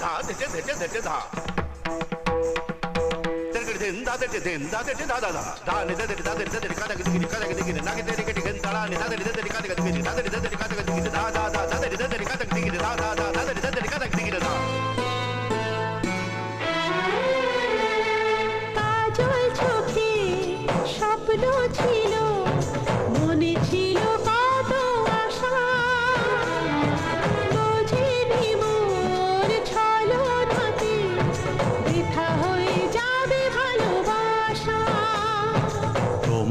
धा दे धा दे दे दे दे धा तेरे दिन धा दे दिन धा दे धा धा धा धा ने दे दे धा दे दे का दे गिरी का दे गिरी ना के तेरे के गिन ताला ने धा दे दे का दे गिरी धा दे दे का दे गिरी धा धा धा धा दे दे का दे गिरी धा धा धा धा दे दे का दे गिरी धा কাজল চোখে স্বপ্ন ছিল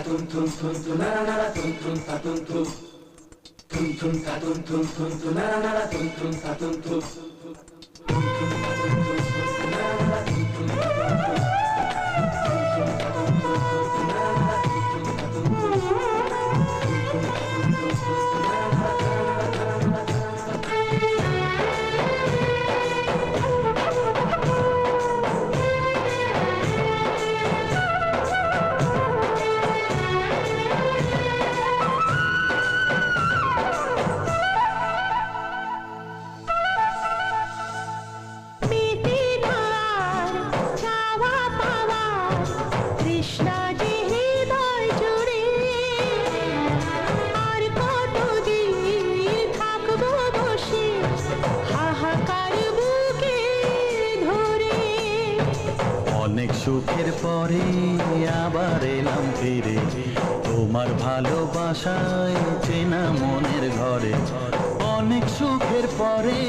মেটে অনেক সুখের পরে আবার এলাম ফিরে। তোমার ভালোবাসায় চেনা মনের ঘরে। অনেক সুখের পরে